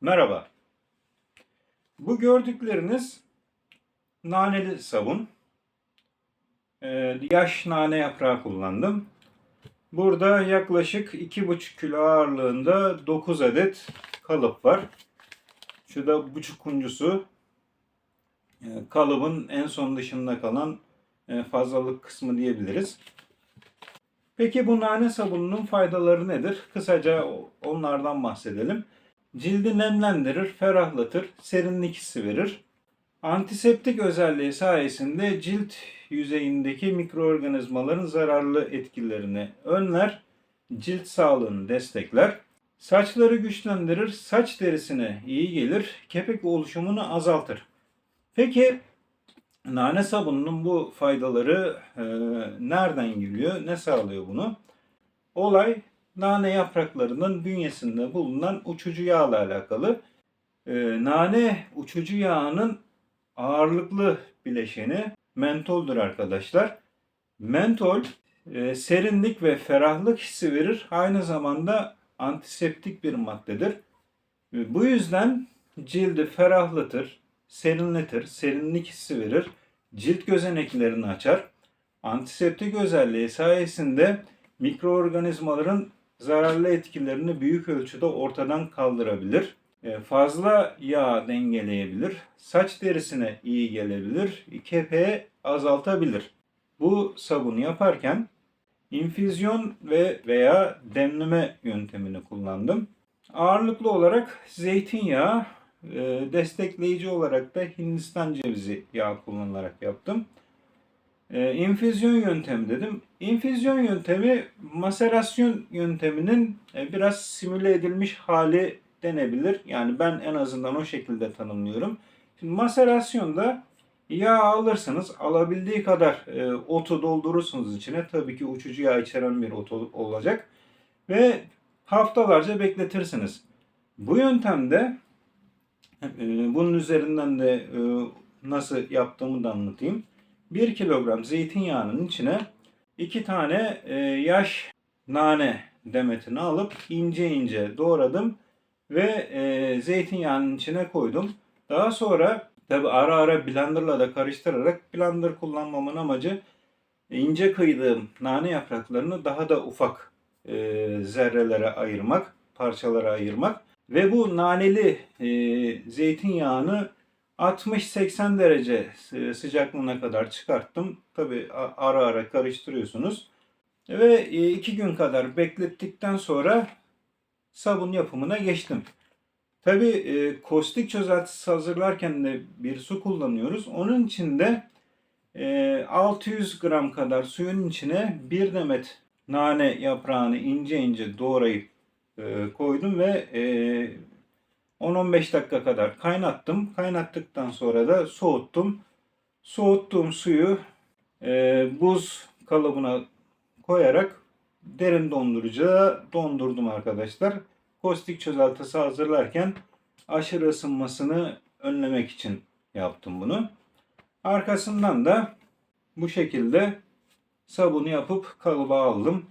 Merhaba. Bu gördükleriniz naneli sabun. Ee, yaş nane yaprağı kullandım. Burada yaklaşık 2,5 kilo ağırlığında 9 adet kalıp var. Şu da buçuk kuncusu. Ee, kalıbın en son dışında kalan e, fazlalık kısmı diyebiliriz. Peki bu nane sabununun faydaları nedir? Kısaca onlardan bahsedelim. Cildi nemlendirir, ferahlatır, serinlik hissi verir. Antiseptik özelliği sayesinde cilt yüzeyindeki mikroorganizmaların zararlı etkilerini önler, cilt sağlığını destekler. Saçları güçlendirir, saç derisine iyi gelir, kepek oluşumunu azaltır. Peki nane sabununun bu faydaları e, nereden geliyor, ne sağlıyor bunu? Olay nane yapraklarının bünyesinde bulunan uçucu yağla alakalı. Ee, nane uçucu yağının ağırlıklı bileşeni mentoldur arkadaşlar. Mentol e, serinlik ve ferahlık hissi verir. Aynı zamanda antiseptik bir maddedir. E, bu yüzden cildi ferahlatır, serinletir, serinlik hissi verir. Cilt gözeneklerini açar. Antiseptik özelliği sayesinde mikroorganizmaların zararlı etkilerini büyük ölçüde ortadan kaldırabilir. E, Fazla yağ dengeleyebilir, saç derisine iyi gelebilir, kepeği azaltabilir. Bu sabunu yaparken infüzyon ve veya demleme yöntemini kullandım. Ağırlıklı olarak zeytinyağı, e, destekleyici olarak da Hindistan cevizi yağı kullanarak yaptım. E, infüzyon yöntemi dedim. İnfüzyon yöntemi maserasyon yönteminin e, biraz simüle edilmiş hali denebilir. Yani ben en azından o şekilde tanımlıyorum. Şimdi maserasyonda yağ alırsınız. Alabildiği kadar e, otu doldurursunuz içine. Tabii ki uçucu yağ içeren bir ot ol- olacak. Ve haftalarca bekletirsiniz. Bu yöntemde e, bunun üzerinden de e, nasıl yaptığımı da anlatayım. 1 kilogram zeytinyağının içine 2 tane e, yaş nane demetini alıp ince ince doğradım ve e, zeytinyağının içine koydum. Daha sonra tabi ara ara blenderla da karıştırarak blender kullanmamın amacı ince kıydığım nane yapraklarını daha da ufak e, zerrelere ayırmak, parçalara ayırmak ve bu naneli e, zeytinyağını 60-80 derece sı- sıcaklığına kadar çıkarttım. Tabi ara ara karıştırıyorsunuz. Ve 2 gün kadar beklettikten sonra sabun yapımına geçtim. Tabi e, kostik çözeltisi hazırlarken de bir su kullanıyoruz. Onun için de e, 600 gram kadar suyun içine bir demet nane yaprağını ince ince doğrayıp e, koydum ve e, 10-15 dakika kadar kaynattım. Kaynattıktan sonra da soğuttum. Soğuttuğum suyu e, buz kalıbına koyarak derin dondurucuda dondurdum arkadaşlar. Kostik çözeltisi hazırlarken aşırı ısınmasını önlemek için yaptım bunu. Arkasından da bu şekilde sabunu yapıp kalıba aldım.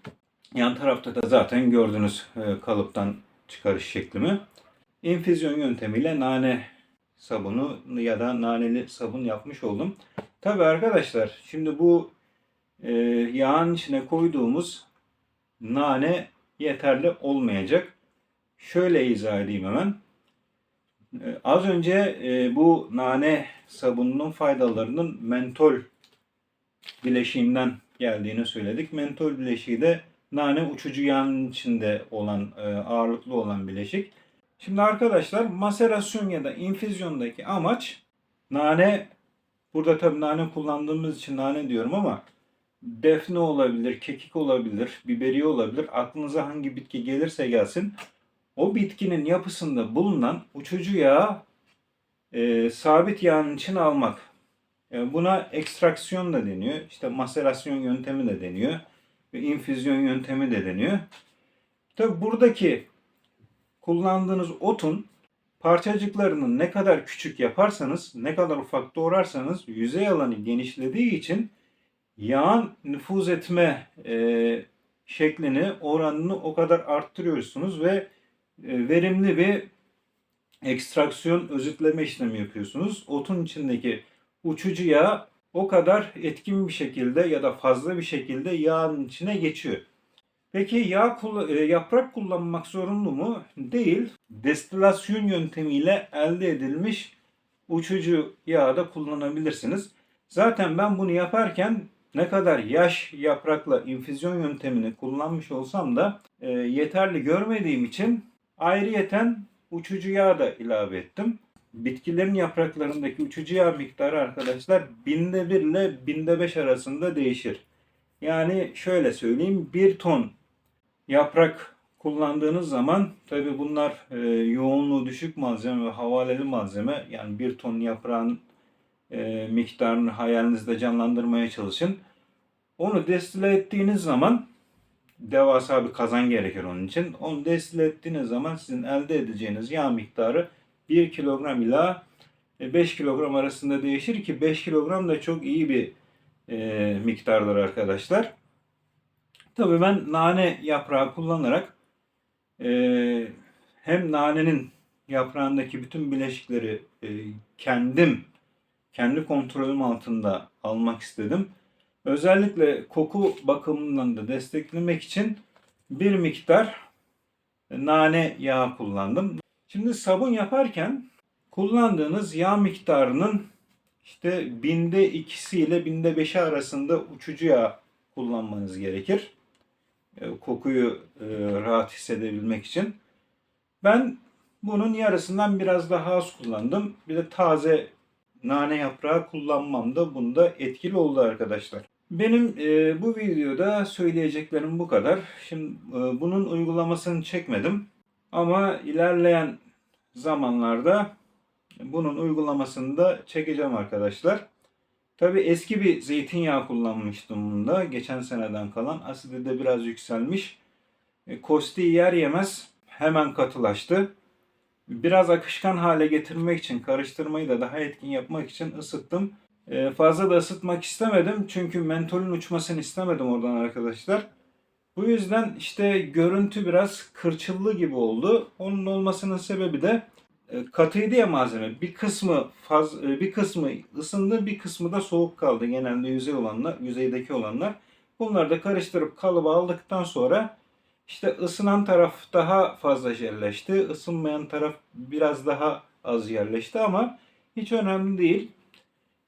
Yan tarafta da zaten gördünüz e, kalıptan çıkarış şeklimi. İnfüzyon yöntemiyle nane sabunu ya da naneli sabun yapmış oldum. Tabi arkadaşlar şimdi bu e, yağın içine koyduğumuz nane yeterli olmayacak. Şöyle izah edeyim hemen. E, az önce e, bu nane sabununun faydalarının mentol bileşiğinden geldiğini söyledik. Mentol bileşiği de nane uçucu yağın içinde olan e, ağırlıklı olan bileşik. Şimdi arkadaşlar maserasyon ya da infüzyondaki amaç nane burada tabii nane kullandığımız için nane diyorum ama defne olabilir, kekik olabilir, biberiye olabilir. Aklınıza hangi bitki gelirse gelsin. O bitkinin yapısında bulunan uçucu yağı e, sabit yağın içine almak. E, buna ekstraksiyon da deniyor. İşte maserasyon yöntemi de deniyor. Ve infüzyon yöntemi de deniyor. Tabi buradaki kullandığınız otun parçacıklarını ne kadar küçük yaparsanız, ne kadar ufak doğrarsanız yüzey alanı genişlediği için yağın nüfuz etme e, şeklini, oranını o kadar arttırıyorsunuz ve e, verimli bir ekstraksiyon özetleme işlemi yapıyorsunuz. Otun içindeki uçucu yağ o kadar etkin bir şekilde ya da fazla bir şekilde yağın içine geçiyor. Peki yağ e, yaprak kullanmak zorunlu mu? Değil. Destilasyon yöntemiyle elde edilmiş uçucu yağı da kullanabilirsiniz. Zaten ben bunu yaparken ne kadar yaş yaprakla infüzyon yöntemini kullanmış olsam da e, yeterli görmediğim için ayrıyeten uçucu yağ da ilave ettim. Bitkilerin yapraklarındaki uçucu yağ miktarı arkadaşlar binde bir ile binde beş arasında değişir. Yani şöyle söyleyeyim bir ton yaprak kullandığınız zaman tabi bunlar e, yoğunluğu düşük malzeme ve havaleli malzeme yani bir ton yaprağın e, miktarını hayalinizde canlandırmaya çalışın. Onu destile ettiğiniz zaman devasa bir kazan gerekir onun için. Onu destile ettiğiniz zaman sizin elde edeceğiniz yağ miktarı 1 kilogram ila 5 kilogram arasında değişir ki 5 kilogram da çok iyi bir e, miktardır arkadaşlar. Tabii ben nane yaprağı kullanarak e, hem nanenin yaprağındaki bütün bileşikleri e, kendim kendi kontrolüm altında almak istedim. Özellikle koku bakımından da desteklemek için bir miktar nane yağı kullandım. Şimdi sabun yaparken kullandığınız yağ miktarının işte binde ikisi ile binde beşi arasında uçucu yağ kullanmanız gerekir. E, Kokuyu e, rahat hissedebilmek için. Ben bunun yarısından biraz daha az kullandım. Bir de taze nane yaprağı kullanmam da bunda etkili oldu arkadaşlar. Benim e, bu videoda söyleyeceklerim bu kadar. Şimdi e, bunun uygulamasını çekmedim. Ama ilerleyen zamanlarda bunun uygulamasını da çekeceğim arkadaşlar. Tabi eski bir zeytinyağı kullanmıştım bunda. Geçen seneden kalan. Asidi de biraz yükselmiş. E, kostiği yer yemez hemen katılaştı. Biraz akışkan hale getirmek için, karıştırmayı da daha etkin yapmak için ısıttım. E, fazla da ısıtmak istemedim. Çünkü mentolün uçmasını istemedim oradan arkadaşlar. Bu yüzden işte görüntü biraz kırçıllı gibi oldu. Onun olmasının sebebi de katıydı ya malzeme. Bir kısmı faz, e, bir kısmı ısındı, bir kısmı da soğuk kaldı. Genelde yüzey olanlar, yüzeydeki olanlar. Bunları da karıştırıp kalıba aldıktan sonra işte ısınan taraf daha fazla jelleşti. Isınmayan taraf biraz daha az yerleşti ama hiç önemli değil.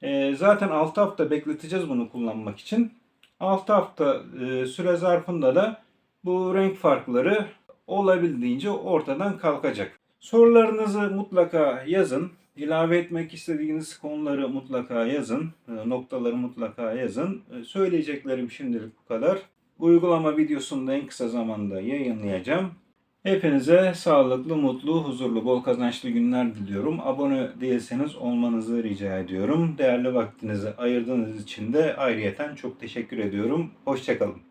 E, zaten 6 hafta bekleteceğiz bunu kullanmak için. 6 hafta e, süre zarfında da bu renk farkları olabildiğince ortadan kalkacak. Sorularınızı mutlaka yazın. İlave etmek istediğiniz konuları mutlaka yazın. E, Noktaları mutlaka yazın. E, Söyleyeceklerim şimdilik bu kadar. Uygulama videosunu da en kısa zamanda yayınlayacağım. Hepinize sağlıklı, mutlu, huzurlu, bol kazançlı günler diliyorum. Abone değilseniz olmanızı rica ediyorum. Değerli vaktinizi ayırdığınız için de ayrıyeten çok teşekkür ediyorum. Hoşçakalın.